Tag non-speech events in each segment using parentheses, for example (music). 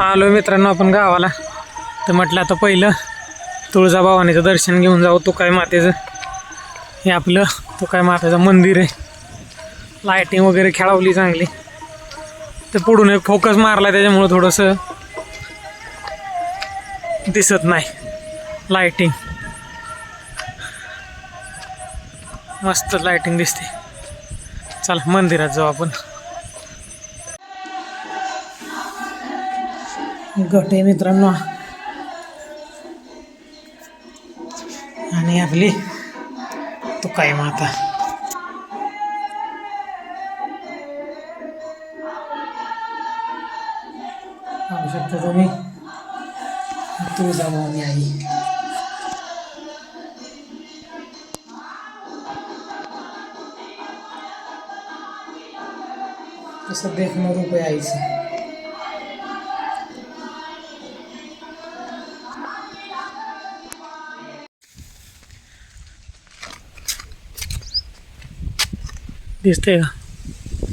आलो मित्रांनो आपण गावाला. तर म्हटलं आता पहिलं तुळजाभवानीचं दर्शन घेऊन जाऊ तुकाई मातेचं. हे आपलं तुकाई मातेचं मंदिर आहे. लायटिंग वगैरे खेळवली चांगली. तर पुढून एक फोकस मारला त्याच्यामुळं थोडंसं दिसत नाही लायटिंग मस्त लायटिंग दिसते. चला मंदिरात जाऊ आपण. गट आहे मित्रांनो. आणि आपली तो काय माता पाहू शकता तुम्ही. तुळजाभवानी आई. कसं देखणं रूप आहे दिसतंय का?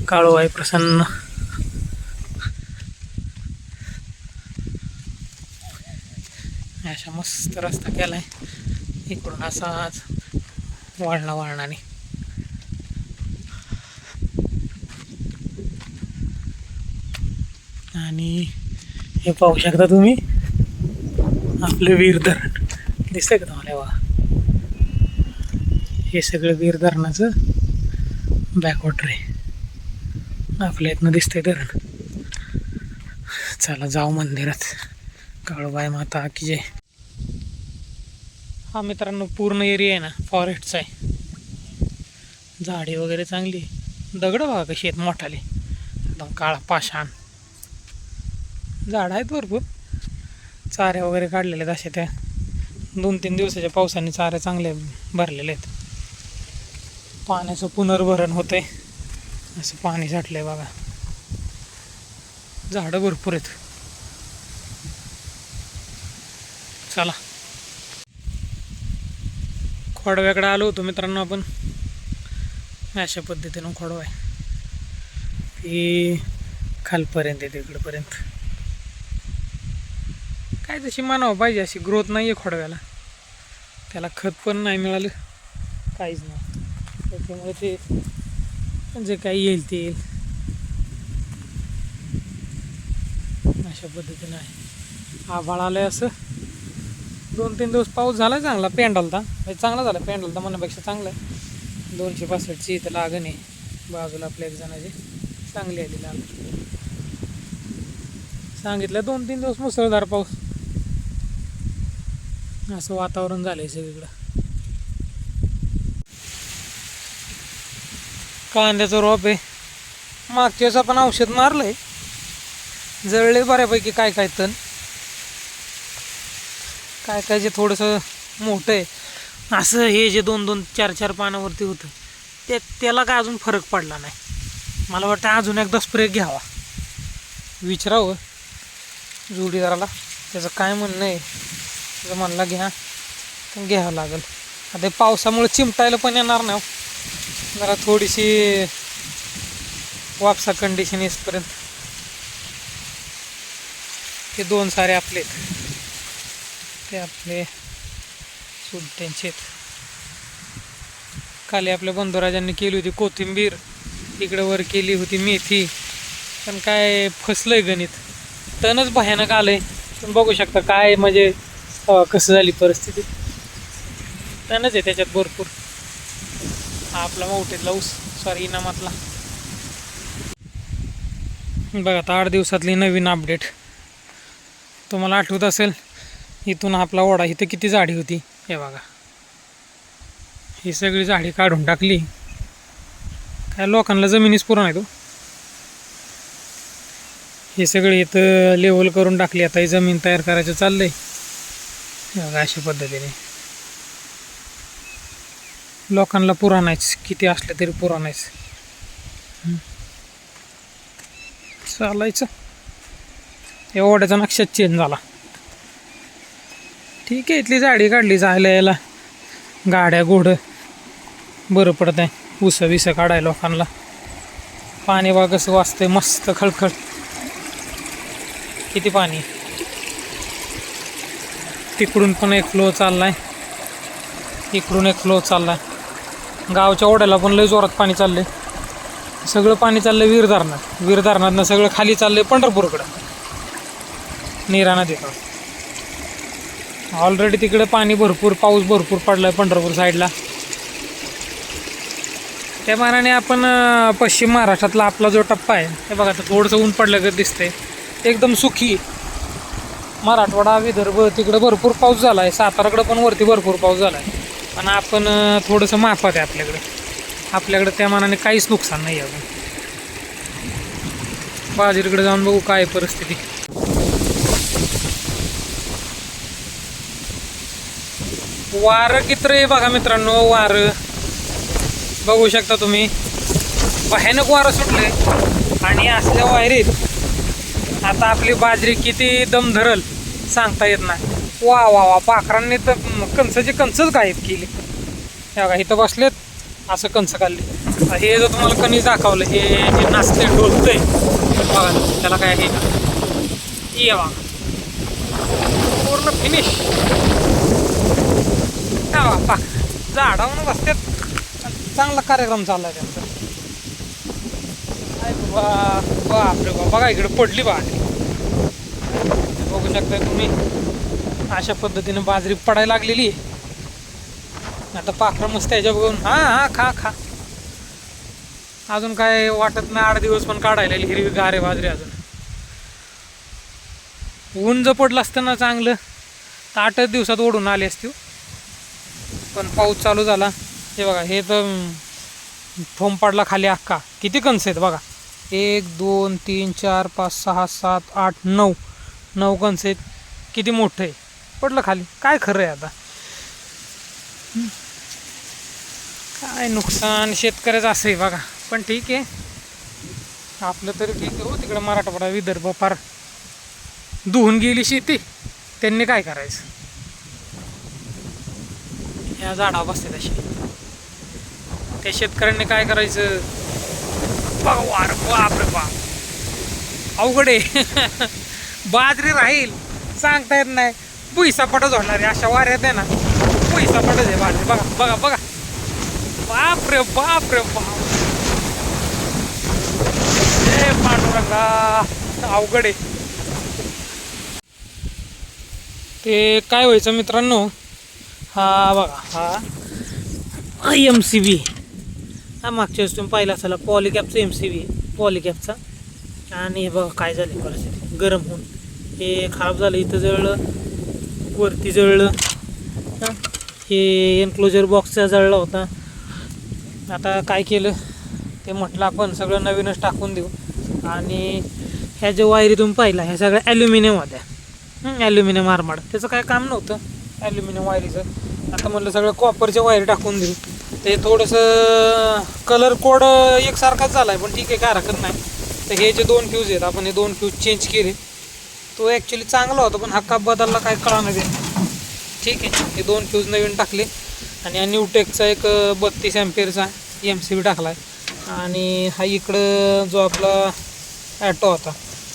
काळू आहे प्रसन्न. अशा मस्त रस्ता केलाय. इकडून असाच वाढला वाढणाने आणि हे पाहू शकता तुम्ही आपले वीर धरण दिसतंय का तुम्हाला? वा हे सगळं वीर धरणाचं बॅकवॉटर आहे. आपल्या इथनं दिसतंय धरण. चला जाऊ मंदिरात. काळूबाई माता की जय. हा मित्रांनो पूर्ण एरिया आहे ना फॉरेस्टचा आहे. झाडे वगैरे चांगली दगड बघा कशी आहेत मोठाले. एकदम काळा पाषाण. झाडं आहेत भरपूर. चाऱ्या वगैरे काढलेल्या आहेत अशा त्या. दोन तीन दिवसाच्या पावसाने चाऱ्या चांगले भरलेले आहेत. पाण्याचं पुनर्भरण होतंय. असं पाणी साठलंय बघा. झाडं भरपूर आहेत. चला. खोडव्याकडे आलो होतो मित्रांनो आपण. अशा पद्धतीनं खोडवा आहे. ती खालपर्यंत आहे तिकडपर्यंत. काय तशी मानावं पाहिजे अशी ग्रोथ नाही आहे खोडव्याला. त्याला खत पण नाही मिळालं. काहीच नाही. त्याच्यामुळे ते जे काही येईल ते येईल. अशा पद्धतीनं आहे. आभाळ आलंय असं. दोन तीन दिवस पाऊस झाला चांगला पेंडलता म्हणजे चांगला झाला पेंडलता म्हणण्यापेक्षा चांगला आहे. दोनशे पासष्टची इथं लागण आहे. बाजूला आपल्या एक जणाची चांगली आली लागण. सांगितलं दोन तीन दिवस मुसळधार पाऊस. असं वातावरण झालंय सगळीकडं. कांद्याचं रोप आहे. मागच्या वेळेस आपण औषध मारलंय. जळले बऱ्यापैकी काय काय तण. काय काय जे थोडंसं मोठं आहे. असं हे जे दोन दोन चार चार पानावरती होतं. ते त्याला काय अजून फरक पडला नाही. मला वाटतं अजून एकदा स्प्रे घ्यावा. विचारावं. जोडीदाराला. त्याचं काय म्हणणं आहे. त्याचं म्हणला घ्या तर घ्यावं लागेल. आता पावसामुळे चिमटायला पण येणार नाही हो. जरा थोडीशी वापसा कंडिशन इसपर्यंत हे दोन सारे आपले ते आपले सुलट्यांचे आहेत. खाली आपल्या बंधुराजांनी केली होती कोथिंबीर. इकडे वर केली होती मेथी. पण काय फसलंय गणित. तणच भयानक आलंय. तुम्ही बघू शकता काय म्हणजे कसं झाली परिस्थिती. तणच आहे त्याच्यात भरपूर. हा आपला मोठेतला ऊस सॉरी इनामातला. बघा आता आठ दिवसातली नवीन अपडेट तुम्हाला आठवत असेल इथून आपला ओढा इथं किती झाडी होती? हे बघा. ही सगळी झाडी काढून टाकली. काय लोकांना जमिनीच पुरा नाही तो हो. हे सगळी इथं लेवल करून टाकली. आता ही जमीन तयार करायचं चाललंय. बघा अशा पद्धतीने. लोकांना पुरा नाहीच किती असलं तरी पुरा नाहीच चालायचं. या ओढ्याचा चेंज झाला. ठीक आहे इथली झाडी काढली जायला यायला गाड्या घोडं. बरं पडत आहे उस विसं काढाय लोकांना. पाणी बा कसं वाचतंय मस्त खळखळ. किती पाणी? तिकडून पण एक फ्लो चाललाय. इकडून एक फ्लो चाललाय. गावच्या ओढ्याला पण लय जोरात पाणी चाललंय. सगळं पाणी चाललंय वीर धरणात. वीर धरणातनं सगळं खाली चाललंय पंढरपूरकडं. नीरा नदीकडं. ऑलरेडी तिकडे पाणी भरपूर पाऊस भरपूर पडलाय पंढरपूर साईडला. त्या मानाने आपण पश्चिम महाराष्ट्रातला आपला जो टप्पा आहे ते बघा आता थोडंसं ऊन पडल्यागत दिसतंय. एकदम सुखी. मराठवाडा विदर्भ तिकडं भरपूर पाऊस झाला आहे साताराकडं पण वरती भरपूर पाऊस झाला आहे पण आपण थोडंसं माफात आहे आपल्याकडे. आपल्याकडे त्या मानाने काहीच नुकसान नाही आहे अजून. बाजरीकडे जाऊन बघू काय परिस्थिती. वारं किती बघा मित्रांनो वारं. बघू शकता तुम्ही. भयानक वारं सुटले आणि असल्या वायरीत आता आपली बाजरी किती दम धरल सांगता येत नाही. वा वा वा. पाखरांनी तर कणसाची कणसच गायब केली. ह्या का इथं बसलेत. असं कणसं काढले हे जर तुम्हाला कणीस दाखवलं हे जे नाचते डोलतंय बघा त्याला काय हे का ये बघा पूर्ण फिनिश पाक झाडावून बसतात चांगला कार्यक्रम चाललाय त्यांचा. बाबा बापरे बाबा. बघा इकडे पडली बाजरी बघू शकताय तुम्ही. अशा पद्धतीने बाजरी पडायला लागलेली आहे. आता पाखरं मस्त याच्या बघून हा हा खा खा. अजून काय वाटत नाही आठ दिवस पण काढायला येईल हिरवी गारे बाजरी अजून. ऊन जर पडलं असतं ना चांगलं तर आठच दिवसात ओढून आली असती हो. पण पाऊस चालू झाला. हे बघा हे तर फोम पडला खाली अख्खा. किती कणस आहेत बघा. एक दोन तीन चार पाच सहा सात आठ नऊ. नऊ कणस आहेत. किती मोठं आहे. पडलं खाली. काय खरं आहे आता? काय नुकसान शेतकऱ्याचं असं आहे बघा. पण ठीक आहे. आपलं तरी ठीक आहे हो तिकडं मराठवाडा विदर्भ फार धुवून गेली शेती. त्यांनी काय करायचं? या झाडा बसते तशी त्या शेतकऱ्यांनी काय करायचं? बघा बापरे बाप. अवघड आहे. (laughs) बाजरी राहील. सांगता येत नाही. पुईसा पटच होणार आहे अशा वाऱ्यात आहे ना. पुईसा पटच आहे बाहेर बघा बघा बघा. बाप रे बाप रे बाप. ए पांडुरंगा अवघड आहे. ते काय व्हायचं मित्रांनो? हा बघा हा. एम सी बी हा मागच्या वेळेस तुम्ही पाहिला असाल पॉलिकॅपचा एम सी बी पॉलिकॅपचा आणि हे बघा काय झाली परिस्थिती. गरम होऊन. हे खराब झालं इथं जवळ वरती जळलं. हे एन्क्लोजर बॉक्सचा जळला होता. आता काय केलं? ते म्हटलं आपण सगळं नवीनच टाकून देऊ. आणि ह्या ज्या वायरी तुम्ही पाहिला ह्या सगळ्या ॲल्युमिनियम होत्या. ॲल्युमिनियम आरमाड त्याचं काय काम नव्हतं ॲल्युमिनियम वायरीचं. आता म्हटलं सगळं कॉपरच्या वायरी टाकून देऊ. ते थोडंसं कलर कोड एकसारखाच झाला आहे पण ठीक आहे काय हरकत नाही. तर हे जे दोन फ्यूज आहेत आपण हे दोन फ्यूज चेंज केले. तो ॲक्च्युली चांगला होता पण हा काप बदलला काय कळा नाही. ठीक आहे. हे दोन फ्यूज नवीन टाकले. आणि हा न्यूटेकचा एक बत्तीस ॲम्पियरचा एम सी बी टाकला आहे आणि हा इकडं जो आपला ॲटो होता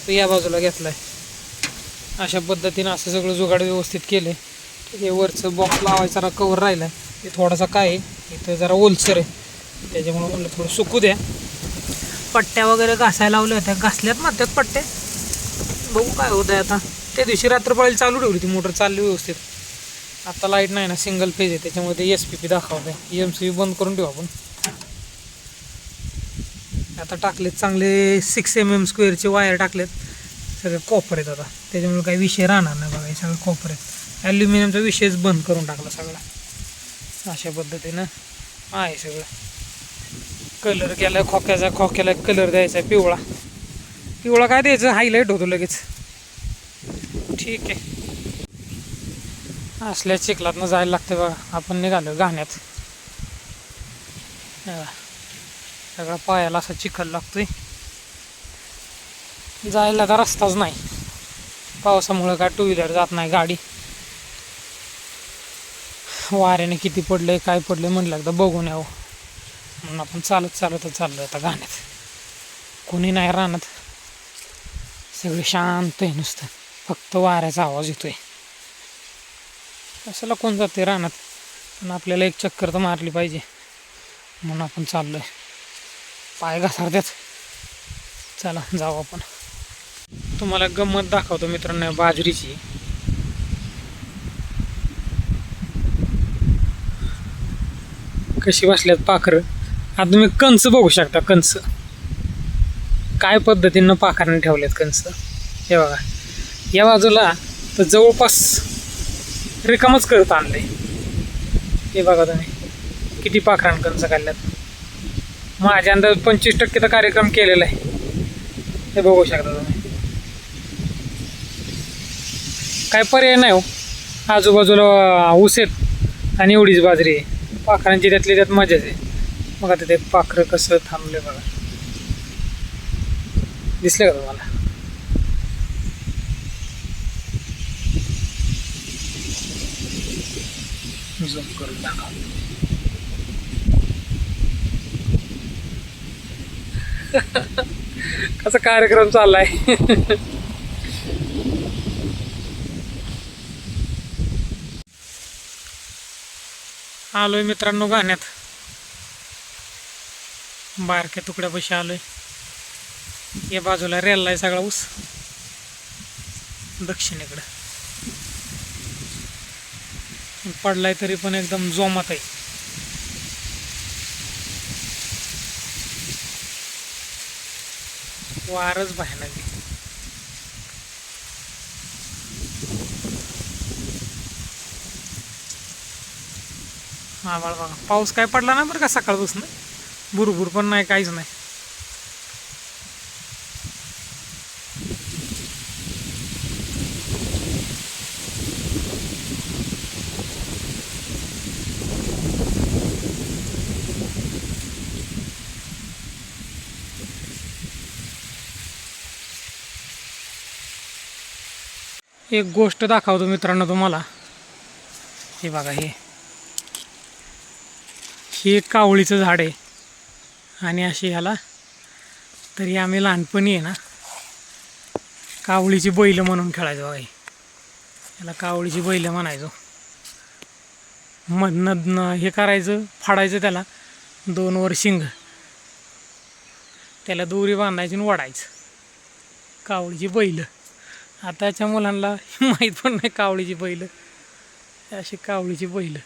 तो या बाजूला घेतला आहे अशा पद्धतीनं असं सगळं जुगाड व्यवस्थित केले ठीक आहे वरचं बॉक्स लावायचा जरा कवर राहिला आहे ते थोडासा काय आहे इथं जरा ओलसर आहे. त्याच्यामुळं म्हणलं थोडं सुकू द्या. पट्ट्या वगैरे घासायला लावल्या होत्या. घासल्यात मारत्यात पट्ट्या बघू काय होत आहे आता. त्या दिवशी रात्रपाळी चालू ठेवली ती मोटर चालली व्यवस्थित. आता लाइट नाही ना सिंगल फेज आहे त्याच्यामुळे ते एस पी पी दाखवत आहे एम सी बी बंद करून ठेवू आपण. आता टाकलेत चांगले सिक्स एम एम स्क्वेअरचे वायर टाकलेत. सगळे कॉपर आहेत आता. त्याच्यामुळे काही विषय राहणार नाही बघा हे सगळं कॉपर आहेत. ॲल्युमिनियमचा विषयच बंद करून टाकला सगळा. अशा पद्धतीनं आहे सगळं. कलर केला खोक्याचा खोक्याला कलर द्यायचा पिवळा. पिवळा काय द्यायचं? हायलाईट होतो लगेच. ठीक आहे. असल्या चिखलातनं जायला लागते बघा. आपण निघालो गाण्यात सगळं सगळा पायाला असा चिखल लागतोय. जायला तर रस्ताच नाही. पावसामुळं काय टू व्हीलर जात नाही गाडी. वाऱ्याने किती पडले काय पडले म्हणलं एकदा बघून यावं. म्हणून आपण चालत चालतच चाललो आता गाण्यात कोणी नाही राहणार सगळं शांत आहे नुसतं फक्त वाऱ्याचा आवाज येतोय कशाला कोण जाते रानात पण आपल्याला एक चक्कर तर मारली पाहिजे म्हणून आपण चाललोय पाय घसारत्यात चला जाऊ आपण तुम्हाला गंमत दाखवतो मित्रांनो बाजरीची कशी बसल्यात पाखरं आता तुम्ही कंच बघू शकता कंच काय पद्धतीनं पाखराने ठेवलेत कंस? हे बघा. या बाजूला तर जवळपास रिकामच करत आणले हे बघा तुम्ही. किती पाखरान कंस काढल्यात. माझ्या अंदाज पंचवीस टक्केचा कार्यक्रम केलेला आहे. हे बघू शकता तुम्ही. काय पर्याय नाही हो. आजूबाजूला ऊस आहेत आणि एवढीच बाजरी आहे. पाखरांची त्यातली त्यात मजाच आहे. मग आता ते पाखरं कसं थांबले बघा. दिसले का तुम्हाला? झूम करून दाखव. (laughs) कसा कार्यक्रम चाललाय? आलोय मित्रांनो गाण्यात. बारक्या तुकड्यापाशी आलोय. या बाजूला रेलला आहे सगळा ऊस. दक्षिणेकडं. पडलाय तरी पण एकदम जोमात आहे. वारच भयानक आहे. आभाळ बघा. पाऊस काय पडला नाही बरं का सकाळपासून? बुरबुर पण नाही काहीच नाही. एक गोष्ट दाखवतो मित्रांनो तुम्हाला. हे बघा हे. हे एक कावळीचं झाड आहे. आणि अशी ह्याला तरी आम्ही लहानपणी आहे ना कावळीची बैल म्हणून खेळायचो बघा ह्याला कावळीची बैल म्हणायचो. मधनं हे करायचं फाडायचं त्याला दोन वर शिंग. त्याला दोरी बांधायची आणि वडायचं. कावळीची बैल. आताच्या मुलांना (laughs) माहीत पण नाही कावळीची पहिलं. अशी कावळीची पहिलं.